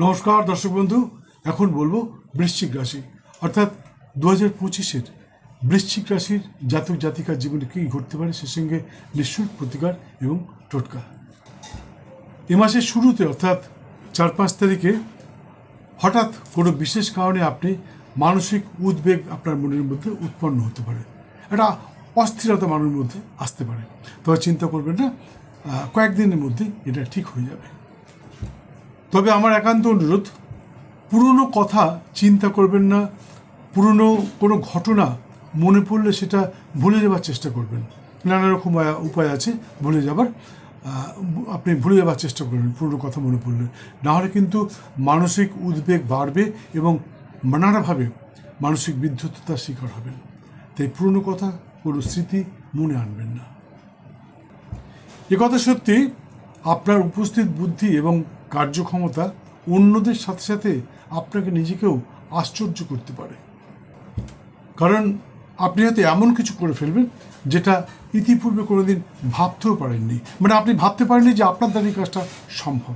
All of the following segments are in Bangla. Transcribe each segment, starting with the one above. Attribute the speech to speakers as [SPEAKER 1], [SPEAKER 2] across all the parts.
[SPEAKER 1] নমস্কার, দর্শক বন্ধু। এখন বলব বৃশ্চিক রাশি। অর্থাৎ দু হাজার পঁচিশের বৃশ্চিক রাশির জাতক জাতিকার জীবনে কী ঘটতে পারে সে সঙ্গে নিশ্চয় প্রতিকার এবং টোটকা। এ মাসের শুরুতে, অর্থাৎ চার পাঁচ তারিখে, হঠাৎ কোনো বিশেষ কারণে আপনি মানসিক উদ্বেগ আপনার মনের মধ্যে উৎপন্ন হতে পারে। একটা অস্থিরতা মনের মধ্যে আসতে পারে। তবে চিন্তা করবেন না কয়েকদিনের মধ্যে এটা ঠিক হয়ে যাবে। তবে আমার একান্ত অনুরোধ, পুরনো কথা চিন্তা করবেন না, পুরনো কোনো ঘটনা মনে পড়লে সেটা ভুলে যাওয়ার চেষ্টা করবেন। নানা রকম উপায় আছে ভুলে যাবার। আপনি ভুলে যাওয়ার চেষ্টা করবেন পুরনো কথা মনে পড়লে। নাহলে কিন্তু মানসিক উদ্বেগ বাড়বে এবং নানাভাবে মানসিক বিদ্ধতার শিকার হবেন। তাই পুরনো কথা কোনো স্মৃতি মনে আনবেন না। এ কথা সত্যি আপনার উপস্থিত বুদ্ধি এবং কার্যক্ষমতা অন্যদের সাথে সাথে আপনাকে নিজেকেও আশ্চর্য করতে পারে। কারণ আপনি হয়তো এমন কিছু করে ফেলবেন যেটা ইতিপূর্বে কোনোদিন ভাবতেও পারেননি। মানে আপনি ভাবতে পারেননি যে আপনার দ্বারা কাজটা সম্ভব।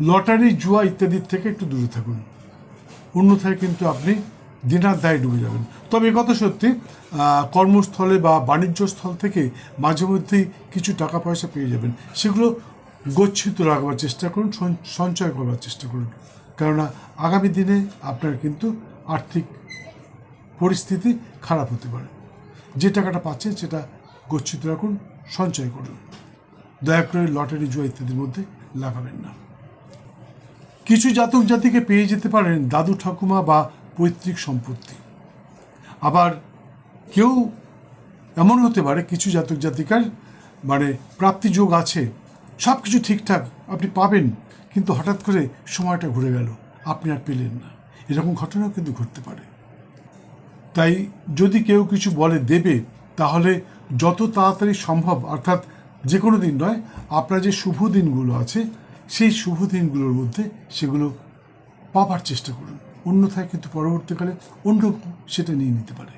[SPEAKER 1] লটারি জুয়া ইত্যাদির থেকে একটু দূরে থাকুন। অন্যথায় কিন্তু আপনি দিনার দায়ে ডুবে যাবেন। তবে একথা সত্যি কর্মস্থলে বা বাণিজ্য স্থল থেকে মাঝে মধ্যেই কিছু টাকা পয়সা পেয়ে যাবেন। সেগুলো গচ্ছিত রাখবার চেষ্টা করুন সঞ্চ- সঞ্চয় করবার চেষ্টা করুন। কেননা আগামী দিনে আপনার কিন্তু আর্থিক পরিস্থিতি খারাপ হতে পারে। যে টাকাটা পাচ্ছেন সেটা গচ্ছিত রাখুন, সঞ্চয় করুন। দয়া করে লটারি, জুয়া ইত্যাদির মধ্যে লাগাবেন না। কিছু জাতক জাতিকে পেয়ে যেতে পারেন দাদু ঠাকুমা বা পৈতৃক সম্পত্তি। আবার কেউ এমন হতে পারে, কিছু জাতক জাতিকার মানে প্রাপ্তি যোগ আছে সব কিছু ঠিকঠাক, আপনি পাবেন। কিন্তু হঠাৎ করে সময়টা ঘুরে গেল। আপনি আর পেলেন না। এরকম ঘটনাও কিন্তু ঘটতে পারে। তাই যদি কেউ কিছু বলে দেবে, তাহলে যত তাড়াতাড়ি সম্ভব, অর্থাৎ যে কোনো দিন নয়, আপনার যে শুভ দিনগুলো আছে, সেই শুভ দিনগুলোর মধ্যে সেগুলো পাবার চেষ্টা করুন। অন্যথায় কিন্তু পরবর্তীকালে অন্য সেটা নিয়ে নিতে পারে।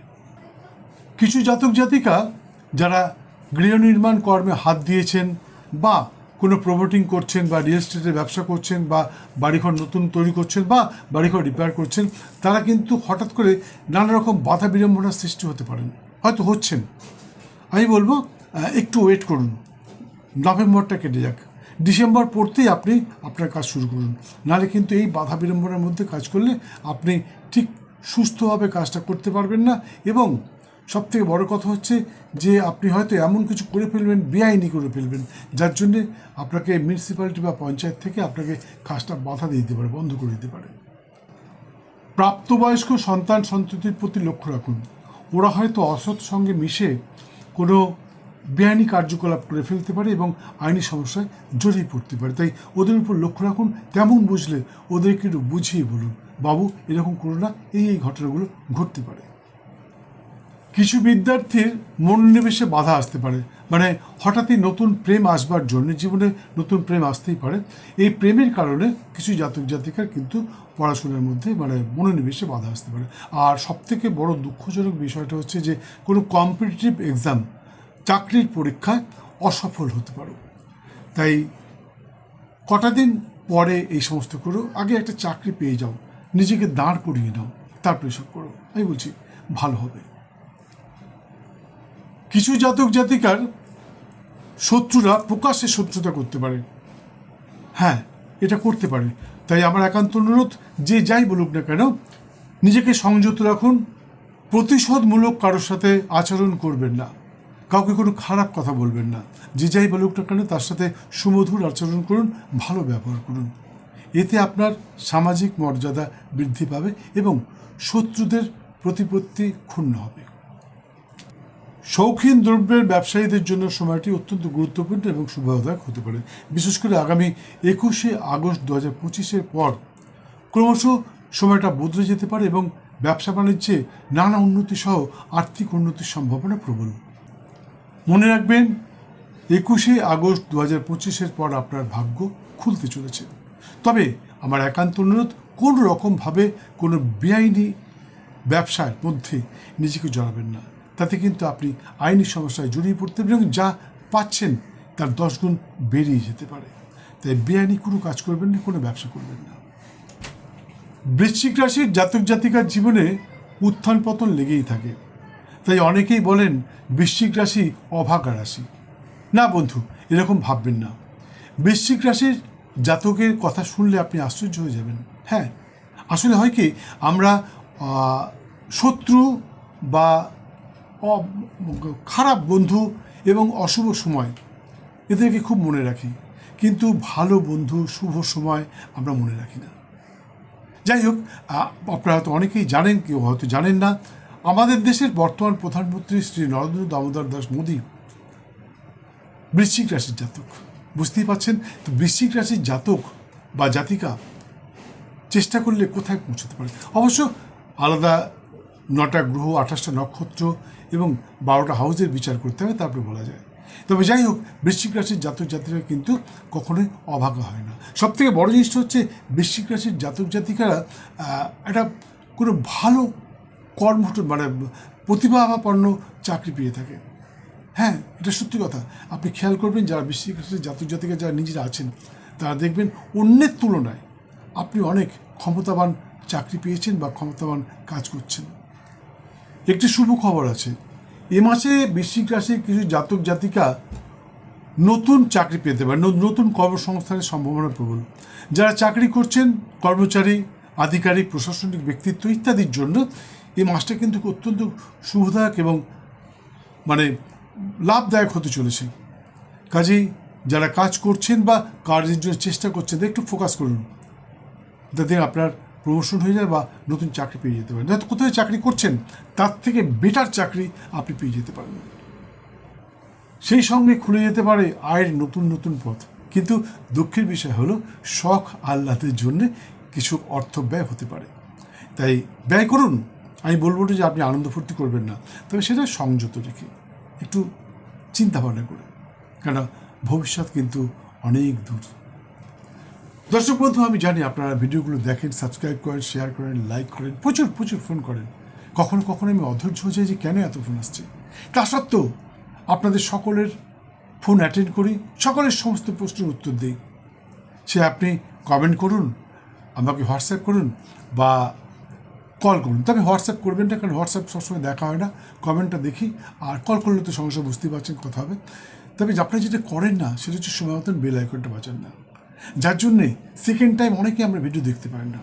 [SPEAKER 1] কিছু জাতক জাতিকা যারা গৃহ নির্মাণ কর্মে হাত দিয়েছেন বা কোনো প্রমোটিং করছেন বা রিয়েল এস্টেটের ব্যবসা করছেন বা বাড়িঘর নতুন তৈরি করছেন বা বাড়িঘর রিপেয়ার করছেন, তারা কিন্তু হঠাৎ করে নানা রকম বাধা বিড়ম্বনার সৃষ্টি হতে পারেন। হয়তো হচ্ছেন। আমি বলব একটু ওয়েট করুন। নভেম্বরটা কেটে যাক। ডিসেম্বর পড়তেই আপনি আপনার কাজ শুরু করুন। নাহলে কিন্তু এই বাধা বিড়ম্বনার মধ্যে কাজ করলে আপনি ঠিক সুস্থভাবে কাজটা করতে পারবেন না এবং সবথেকে বড় কথা হচ্ছে যে আপনি হয়তো এমন কিছু করে ফেলবেন, বেআইনি করে ফেলবেন, যার জন্যে আপনাকে মিউনিসিপ্যালিটি বা পঞ্চায়েত থেকে আপনাকে কাজটা বাধা দিয়ে দিতে পারে, বন্ধ করে দিতে পারে। প্রাপ্তবয়স্ক সন্তান সন্ততির প্রতি লক্ষ্য রাখুন। ওরা হয়তো অসৎ সঙ্গে মিশে কোনো বেআইনি কার্যকলাপ করে ফেলতে পারে এবং আইনি সমস্যায় জড়িয়ে পড়তে পারে। তাই ওদের উপর লক্ষ্য রাখুন, তেমন বুঝলে ওদেরকে একটু বুঝিয়ে বলুন। বাবু, এরকম করো না, এই এই ঘটনাগুলো ঘটতে পারে। কিছু বিদ্যার্থীর মনোনিবেশে বাধা আসতে পারে। মানে হঠাৎই নতুন প্রেম আসবার জন্য জীবনে নতুন প্রেম আসতেই পারে। এই প্রেমের কারণে কিছু জাতক জাতিকার কিন্তু পড়াশোনার মধ্যে মানে মনোনিবেশে বাধা আসতে পারে। আর সবথেকে বড় দুঃখজনক বিষয়টা হচ্ছে যে কোনো কম্পিটিটিভ এক্সাম চাকরির পরীক্ষায় অসফল হতে পারো। তাই কটা দিন পরে এই সমস্ত করো, আগে একটা চাকরি পেয়ে যাও, নিজেকে দাঁড় করিয়ে নাও, তারপর এসব করো। আমি বলছি, ভালো হবে। কিছু জাতক জাতিকার শত্রুরা প্রকাশ্যে শত্রুতা করতে পারে। হ্যাঁ এটা করতে পারে। তাই আমার একান্ত অনুরোধ, যে যাই বলুক না কেন, নিজেকে সংযত রাখুন, প্রতিশোধমূলক কারোর সাথে আচরণ করবেন না। কাউকে কোনো খারাপ কথা বলবেন না। যে যাই বলুক না কেন, তার সাথে সুমধুর আচরণ করুন, ভালো ব্যবহার করুন। এতে আপনার সামাজিক মর্যাদা বৃদ্ধি পাবে এবং শত্রুদের প্রতিপত্তি ক্ষুণ্ণ হবে। শৌখিন দ্রব্যের ব্যবসায়ীদের জন্য সময়টি অত্যন্ত গুরুত্বপূর্ণ এবং শুভদায়ক হতে পারে। বিশেষ করে আগামী একুশে আগস্ট দু হাজার পঁচিশের পর ক্রমশ সময়টা বদলে যেতে পারে এবং ব্যবসা বাণিজ্যে নানা উন্নতি সহ আর্থিক উন্নতির সম্ভাবনা প্রবল। মনে রাখবেন, একুশে আগস্ট দু হাজার পঁচিশের পর আপনার ভাগ্য খুলতে চলেছে। তবে আমার একান্ত অনুরোধ কোনো রকমভাবে কোনো বেআইনি ব্যবসার মধ্যে নিজেকে জড়াবেন না। তাতে কিন্তু আপনি আইনি সমস্যায় জড়িয়ে পড়তে পারেন এবং যা পাচ্ছেন তার দশ গুণ বেরিয়ে যেতে পারে। তাই বেআইনি কোনো কাজ করবেন না, কোনো ব্যবসা করবেন না। বৃশ্চিক রাশির জাতক জাতিকার জীবনে উত্থান পতন লেগেই থাকে। তাই অনেকেই বলেন বৃশ্চিক রাশি অভাগা রাশি। না বন্ধু, এরকম ভাববেন না। বৃশ্চিক রাশির জাতকের কথা শুনলে আপনি আশ্চর্য হয়ে যাবেন। হ্যাঁ আসলে হয় কি, আমরা শত্রু বা খারাপ বন্ধু এবং অশুভ সময়। এদেরকে খুব মনে রাখি। কিন্তু ভালো বন্ধু, শুভ সময় আমরা মনে রাখি না। যাই হোক আপনারা হয়তো অনেকেই জানেন, কেউ হয়তো জানেন না, আমাদের দেশের বর্তমান প্রধানমন্ত্রী শ্রী নরেন্দ্র দামোদর দাস মোদী বৃশ্চিক রাশির জাতক। বুঝতেই পারছেন? তো বৃশ্চিক রাশির জাতক বা জাতিকা চেষ্টা করলে কোথায় পৌঁছতে পারে? অবশ্য আলাদা নটা গ্রহ, আঠাশটা নক্ষত্র এবং বারোটা হাউসের বিচার করতে হবে তারপরে বলা যায়। তবে যাই হোক, বৃশ্চিক রাশির জাতক জাতিরা কিন্তু কখনোই অভাগা হয় না। সব থেকে বড় জিনিসটা হচ্ছে, বৃশ্চিক রাশির জাতক জাতিকারা একটা কোনো ভালো কর্ম মানে প্রতিভাবাপন্ন চাকরি পেয়ে থাকে। হ্যাঁ এটা সত্যি কথা। আপনি খেয়াল করবেন, যারা বৃশ্চিক রাশির জাতক জাতিকা যারা নিজেরা আছেন, তারা দেখবেন অন্যের তুলনায় আপনি অনেক ক্ষমতাবান চাকরি পেয়েছেন বা ক্ষমতাবান কাজ করছেন। একটি শুভ খবর আছে। এ মাসে বৃশ্চিক রাশির কিছু জাতক জাতিকা নতুন চাকরি পেতে পারে নতুন কর্মসংস্থানের সম্ভাবনা প্রবল। যারা চাকরি করছেন, কর্মচারী, আধিকারিক, প্রশাসনিক ব্যক্তিত্ব ইত্যাদির জন্য এই মাসটা কিন্তু অত্যন্ত শুভদায়ক এবং মানে লাভদায়ক হতে চলেছে। কাজেই যারা কাজ করছেন বা কাজের জন্য চেষ্টা করছেন, একটু ফোকাস করুন। যাতে আপনার প্রমোশন হয়ে যায় বা নতুন চাকরি পেয়ে যেতে পারেন। কোথায় চাকরি করছেন, তার থেকে বেটার চাকরি আপনি পেয়ে যেতে পারেন। সেই সঙ্গে খুলে যেতে পারে আয়ের নতুন নতুন পথ। কিন্তু দুঃখের বিষয় হলো, শখ আহ্লাদের জন্য কিছু অর্থ ব্যয় হতে পারে। তাই ব্যয় করুন। আমি বলব যে আপনি আনন্দ ফুর্তি করবেন না। তবে সেটা সংযত রেখে একটু চিন্তা ভাবনা করে। কেন ভবিষ্যৎ কিন্তু অনেক দূর। দর্শক বন্ধু, আমি জানি আপনারা ভিডিওগুলো দেখেন সাবস্ক্রাইব করেন শেয়ার করেন লাইক করেন, প্রচুর প্রচুর ফোন করেন। কখনো কখনো আমি অধৈর্য হয়ে যে কেন এত ফোন আসছে? তা সত্ত্বেও আপনাদের সকলের ফোন অ্যাটেন্ড করি, সকলের সমস্ত প্রশ্নের উত্তর দিই। সে আপনি কমেন্ট করুন, আমাকে হোয়াটসঅ্যাপ করুন বা কল করুন। তবে হোয়াটসঅ্যাপ করবেন না, কারণ হোয়াটসঅ্যাপ সবসময় দেখা হয় না কমেন্টটা দেখি, আর কল করলে তো সমস্যা বুঝতেই পারছেন, কথা হবে। তবে আপনি যেটা করেন না, সেটা হচ্ছে সময় মতন বেল আইকনটা বাঁচান না। যার জন্যে সেকেন্ড টাইম অনেকে আমরা ভিডিও দেখতে পারেন না।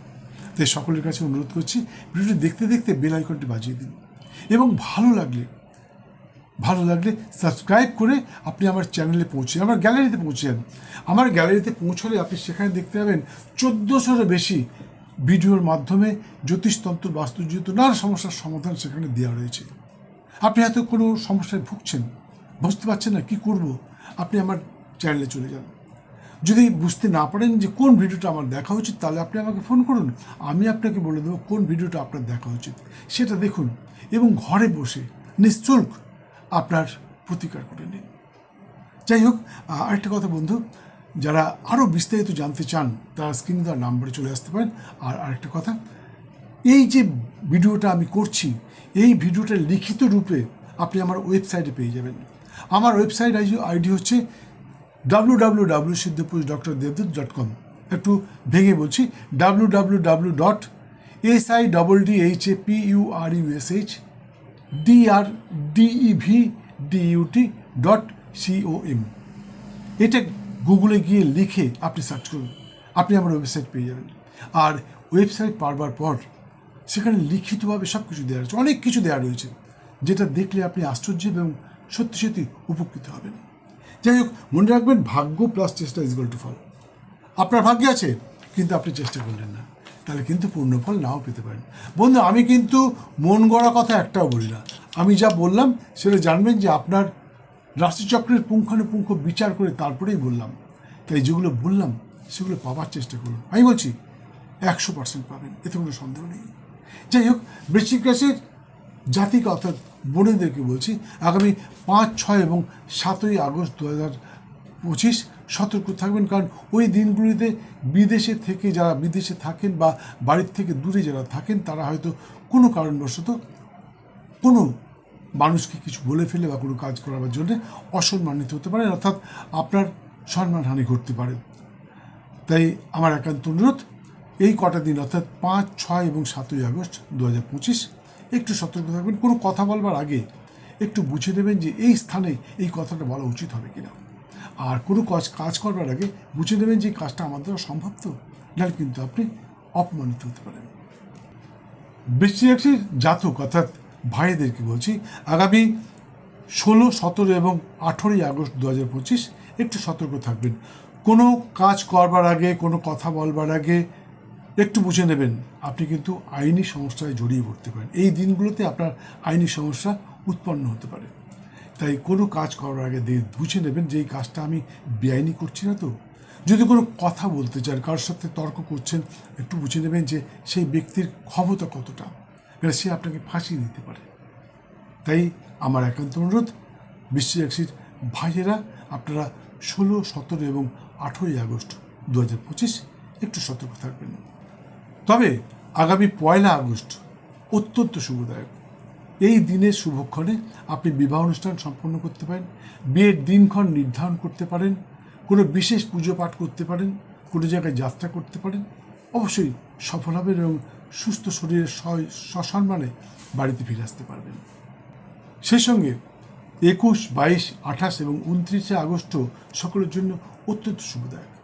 [SPEAKER 1] তাই সকলের কাছে অনুরোধ করছি ভিডিওটি দেখতে দেখতে বেল আইকনটি বাজিয়ে দিন। এবং ভালো লাগলে ভালো লাগলে সাবস্ক্রাইব করে আপনি আমার চ্যানেলে পৌঁছে আমার গ্যালারিতে পৌঁছে যান। আমার গ্যালারিতে পৌঁছলে আপনি সেখানে দেখতে পাবেন চোদ্দোশোরও বেশি ভিডিওর মাধ্যমে জ্যোতিষতন্ত্র বাস্তুজ্যোতি নানা সমস্যার সমাধান সেখানে দেওয়া রয়েছে। আপনি হয়তো কোনো সমস্যায় ভুগছেন, বুঝতে পারছেন না কী করব, আপনি আমার চ্যানেলে চলে যান। যদি বুঝতে না পারেন যে কোন ভিডিওটা আমার দেখা উচিত, তাহলে আপনি আমাকে ফোন করুন। আমি আপনাকে বলে দেবো কোন ভিডিওটা আপনার দেখা উচিত। সেটা দেখুন এবং ঘরে বসে নিশ্চুল্ক আপনার প্রতিকার করে নিন। যাই হোক আরেকটা কথা বন্ধু, যারা আরও বিস্তারিত জানতে চান, তারা স্ক্রিন দেওয়ার নাম্বারে চলে আসতে পারেন। আর আরেকটা কথা, এই যে ভিডিওটা আমি করছি, এই ভিডিওটা লিখিত রূপে আপনি আমার ওয়েবসাইটে পেয়ে যাবেন। আমার ওয়েবসাইট আইডি হচ্ছে W W W Siddhapurush doctor Debdoot dot com একটু ভেঙে বলছি W W W dot S I double D H A P U R U S H D R DEV DUT dot COM এটা গুগলে গিয়ে লিখে আপনি সার্চ করুন, আপনি আমার ওয়েবসাইট পেয়ে যাবেন। আর ওয়েবসাইট পারবার পর সেখানে লিখিতভাবে সব কিছু দেওয়া রয়েছে, অনেক কিছু দেওয়া রয়েছে, যেটা দেখলে আপনি আশ্চর্য এবং সত্যি সত্যি উপকৃত হবেন। যাই হোক, মনে রাখবেন ভাগ্য প্লাস চেষ্টা ইজ গোল টু ফল আপনার ভাগ্যে আছে, কিন্তু আপনি চেষ্টা করলেন না। তাহলে কিন্তু পূর্ণ ফল নাও পেতে পারেন। বন্ধু, আমি কিন্তু মন গড়া কথা একটাও বলি না। আমি যা বললাম, সেটা জানবেন যে আপনার রাশিচক্রের পুঙ্খানুপুঙ্খ বিচার করে তারপরেই বললাম। তাই যেগুলো বললাম, সেগুলো পাওয়ার চেষ্টা করুন। আমি বলছি, একশো পার্সেন্ট পাবেন, এতে কোনো সন্দেহ নেই। যাই হোক, বৃশ্চিক রাশির জাতিকা, অর্থাৎ বোনেদেরকে বলছি, আগামী পাঁচ, ছয় এবং সাতই আগস্ট দু হাজার পঁচিশ সতর্ক থাকবেন। কারণ ওই দিনগুলিতে বিদেশে থেকে যারা বিদেশে থাকেন বা বাড়ির থেকে দূরে যারা থাকেন, তারা হয়তো কোনো কারণবশত কোনো মানুষকে কিছু বলে ফেলে বা কোনো কাজ করাবার জন্য অসম্মানিত হতে পারে অর্থাৎ আপনার সম্মানহানি ঘটতে পারে। তাই আমার একান্ত অনুরোধ, এই কটা দিন, অর্থাৎ পাঁচ, ছয় এবং সাতই আগস্ট দু হাজার পঁচিশ একটু সতর্ক থাকবেন। কোনো কথা বলবার আগে একটু বুঝে নেবেন যে এই স্থানে এই কথাটা বলা উচিত হবে কিনা। আর কোনো কাজ কাজ করবার আগে বুঝে নেবেন যে কাজটা আমার দ্বারা সম্ভব তো। নাহলে কিন্তু আপনি অপমানিত হতে পারেন। বৃষ্টি রাশির জাতক, অর্থাৎ ভাইদেরকে বলছি, আগামী ষোলো, সতেরো এবং আঠেরোই আগস্ট দু হাজার পঁচিশ একটু সতর্ক থাকবেন। কোনো কাজ করবার আগে, কোনো কথা বলবার আগে একটু বুঝে নেবেন, আপনি কিন্তু আইনি সমস্যায় জড়িয়ে পড়তে পারেন। এই দিনগুলোতে আপনার আইনি সমস্যা উৎপন্ন হতে পারে। তাই কোনো কাজ করার আগে বুঝে নেবেন যে এই কাজটা আমি বেআইনি করছি না তো। যদি কোনো কথা বলতে চান, কারোর সাথে তর্ক করছেন, একটু বুঝে নেবেন যে সেই ব্যক্তির ক্ষমতা কতটা সে আপনাকে ফাঁসিয়ে দিতে পারে। তাই আমার একান্ত অনুরোধ বিশ্ব রাশির ভাইয়েরা, আপনারা ষোলো, সতেরো এবং আঠেরোই আগস্ট দু হাজার পঁচিশ একটু সতর্ক থাকবেন। তবে আগামী পয়লা আগস্ট অত্যন্ত শুভদায়ক। এই দিনের শুভক্ষণে আপনি বিবাহ অনুষ্ঠান সম্পন্ন করতে পারেন, বিয়ের দিনক্ষণ নির্ধারণ করতে পারেন, কোনো বিশেষ পুজো পাঠ করতে পারেন, কোনো জায়গায় যাত্রা করতে পারেন। অবশ্যই সফল হবেন এবং সুস্থ শরীরের সসম্মানে বাড়িতে ফিরে আসতে পারবেন। সেই সঙ্গে একুশ, বাইশ, আঠাশ এবং উনত্রিশে আগস্ট সকলের জন্য অত্যন্ত শুভদায়ক।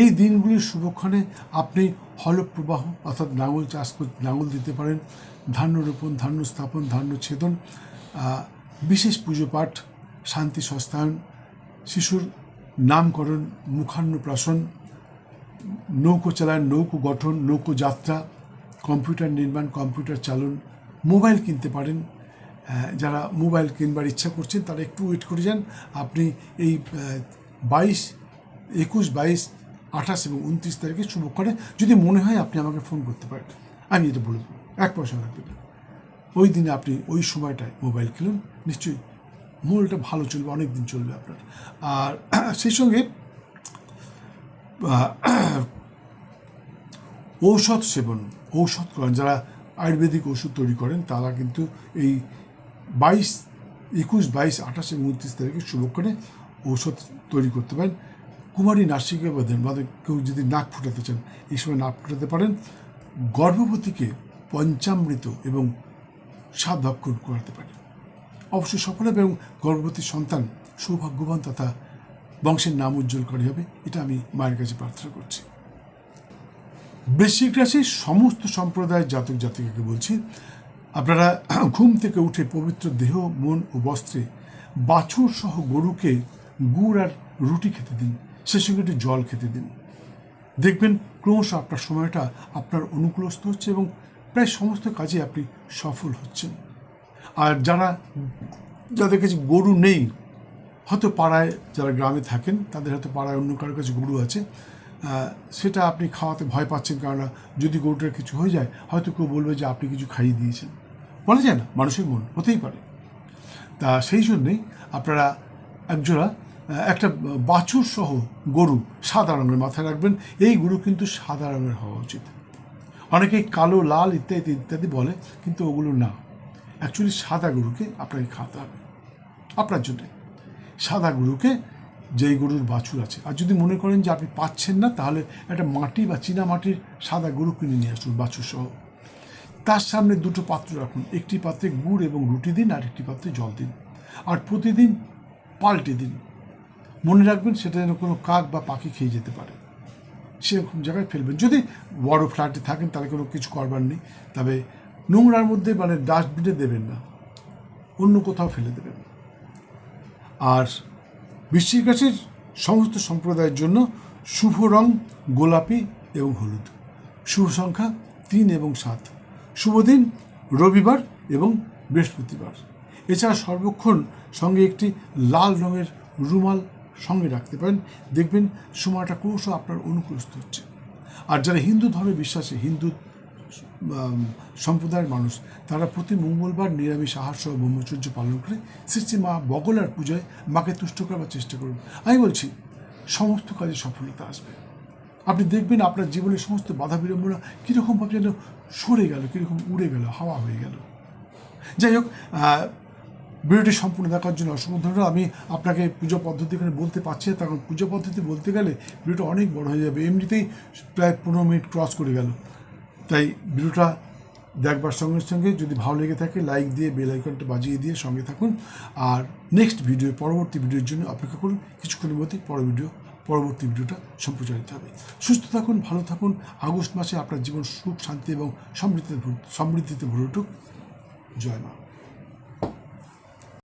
[SPEAKER 1] এই দিনগুলির শুভক্ষণে আপনি হলপ্রবাহ অর্থাৎ লাঙল চাষ লাঙল দিতে পারেন, ধান্য রোপণ, ধান্য স্থাপন, ধান্য ছেদন বিশেষ পুজো পাঠ, শান্তি সস্তায়ন, শিশুর নামকরণ মুখান্নপ্রাশন নৌকো চালান, নৌকো গঠন, নৌকো যাত্রা, কম্পিউটার নির্মাণ, কম্পিউটার চালন, মোবাইল কিনতে পারেন। যারা মোবাইল কিনবার ইচ্ছা করছেন তারা একটু ওয়েট করে যান। আপনি এই বাইশ, একুশ বাইশ আঠাশ এবং উনত্রিশ তারিখে শুভক্ষণে যদি মনে হয় আপনি আমাকে ফোন করতে পারেন। আমি এটা বলে দেবো। এক পয়সা লাগবে না। ওই দিনে আপনি ওই সময়টায় মোবাইল কিনুন। নিশ্চয়ই মোবাইলটা ভালো চলবে অনেক দিন চলবে আপনার। আর সেই সঙ্গে ঔষধ সেবন, ঔষধ করেন। যারা আয়ুর্বেদিক ওষুধ তৈরি করেন, তারা কিন্তু এই বাইশ, একুশ, বাইশ, আঠাশ এবং উনত্রিশ তারিখে শুভক্ষণে ঔষধ তৈরি করতে পারেন। কুমারী নার্সিকে বাদেন বা কেউ যদি নাক ফুটাতে চান, এই সময় নাক ফুটাতে পারেন। গর্ভবতীকে পঞ্চামৃত এবং সাত ভক্ষণ করাতে পারেন। অবশ্যই সকলে এবং গর্ভবতী সন্তান সৌভাগ্যবান তথা বংশের নাম উজ্জ্বলকারী হবে, এটা আমি মায়ের কাছে প্রার্থনা করছি। বৃশ্চিক রাশির সমস্ত সম্প্রদায়ের জাতক জাতিকাকে বলছি, আপনারা ঘুম থেকে উঠে পবিত্র দেহ, মন ও বস্ত্রে বাছুর সহ গরুকে গুড় আর রুটি খেতে দিন। সে সঙ্গে একটু জল খেতে দিন। দেখবেন ক্রমশ আপনার সময়টা আপনার অনুকূলস্থ হচ্ছে এবং প্রায় সমস্ত কাজে আপনি সফল হচ্ছেন। আর যারা, যাদের কাছে গরু নেই, হয়তো পাড়ায় যারা গ্রামে থাকেন, তাদের হয়তো পাড়ায় অন্য কারোর কাছে গরু আছে সেটা আপনি খাওয়াতে ভয় পাচ্ছেন কারণ যদি গরুটার কিছু হয়ে যায়, হয়তো কেউ বলবে যে আপনি কিছু খাইয়ে দিয়েছেন। বলা যায় না, মানুষের মন হতেই পারে। তা সেই জন্যেই আপনারা একজোড়া একটা বাছুর সহ গরু সাদা রঙের মাথায় রাখবেন। এই গরু কিন্তু সাদা রঙের হওয়া উচিত। অনেকেই কালো, লাল ইত্যাদি ইত্যাদি বলে, কিন্তু ওগুলো না। অ্যাকচুয়ালি সাদা গরুকে আপনাকে খাওয়াতে হবে। আপনার জন্যে। সাদা গরুকে যেই গরুর বাছুর আছে। আর যদি মনে করেন যে আপনি পাচ্ছেন না, তাহলে একটা মাটি বা চীনা মাটির সাদা গরু কিনে নিয়ে আসুন, বাছুর সহ। তার সামনে দুটো পাত্র রাখুন। একটি পাত্রে গুড় এবং রুটি দিন, আর একটি পাত্রে জল দিন। আর প্রতিদিন পাল্টে দিন। মনে রাখবেন সেটা যেন কোনো কাক বা পাখি খেয়ে যেতে পারে। সেরকম জায়গায় ফেলবেন। যদি বড় ফ্ল্যাটে থাকেন, তাহলে কোনো কিছু করবার নেই। তবে নোংরার মধ্যে মানে ডাস্টবিনে দেবেন না। অন্য কোথাও ফেলে দেবেন। আর বৃষ্টির রাশির সমস্ত সম্প্রদায়ের জন্য শুভ রং গোলাপি এবং হলুদ। শুভ সংখ্যা তিন এবং সাত। শুভ দিন রবিবার এবং বৃহস্পতিবার। এছাড়া সর্বক্ষণ সঙ্গে একটি লাল রঙের রুমাল সঙ্গে রাখতে পারেন। দেখবেন সময়টা ক্রমশ আপনার অনুকূলস্থ হচ্ছে। আর যারা হিন্দু ধর্মে বিশ্বাসী, হিন্দু সম্প্রদায়ের মানুষ, তারা প্রতি মঙ্গলবার নিরামিষ আহার সহ ব্রহ্মচর্য পালন করে শ্রী মা বগলার পূজায় মাকে তুষ্ট করবার চেষ্টা করুন। আমি বলছি, সমস্ত কাজে সফলতা আসবে। আপনি দেখবেন আপনার জীবনের সমস্ত বাধা বিড়ম্বনা কীরকমভাবে যেন সরে গেল, কীরকম উড়ে গেল, হাওয়া হয়ে গেল। যাই হোক ভিডিওটি সম্পূর্ণ দেখার জন্য অসংখ্য ধন্যবাদ। আমি আপনাকে পুজো পদ্ধতি এখানে বলতে পারছি না। কারণ পুজো পদ্ধতি বলতে গেলে ভিডিওটা অনেক বড় হয়ে যাবে। এমনিতেই প্রায় পনেরো মিনিট ক্রস করে গেল। তাই ভিডিওটা দেখবার সঙ্গে সঙ্গে যদি ভালো লেগে থাকে, লাইক দিয়ে, বেল আইকনটা বাজিয়ে দিয়ে সঙ্গে থাকুন। আর নেক্সট ভিডিও, পরবর্তী ভিডিওর জন্য অপেক্ষা করুন। কিছুক্ষণের মধ্যেই পর ভিডিও, পরবর্তী ভিডিওটা সম্প্রচারিত হবে। সুস্থ থাকুন, ভালো থাকুন। আগস্ট মাসে আপনার জীবন সুখ, শান্তি এবং সমৃদ্ধিতে সমৃদ্ধিতে ভরে উঠুক। জয় মা।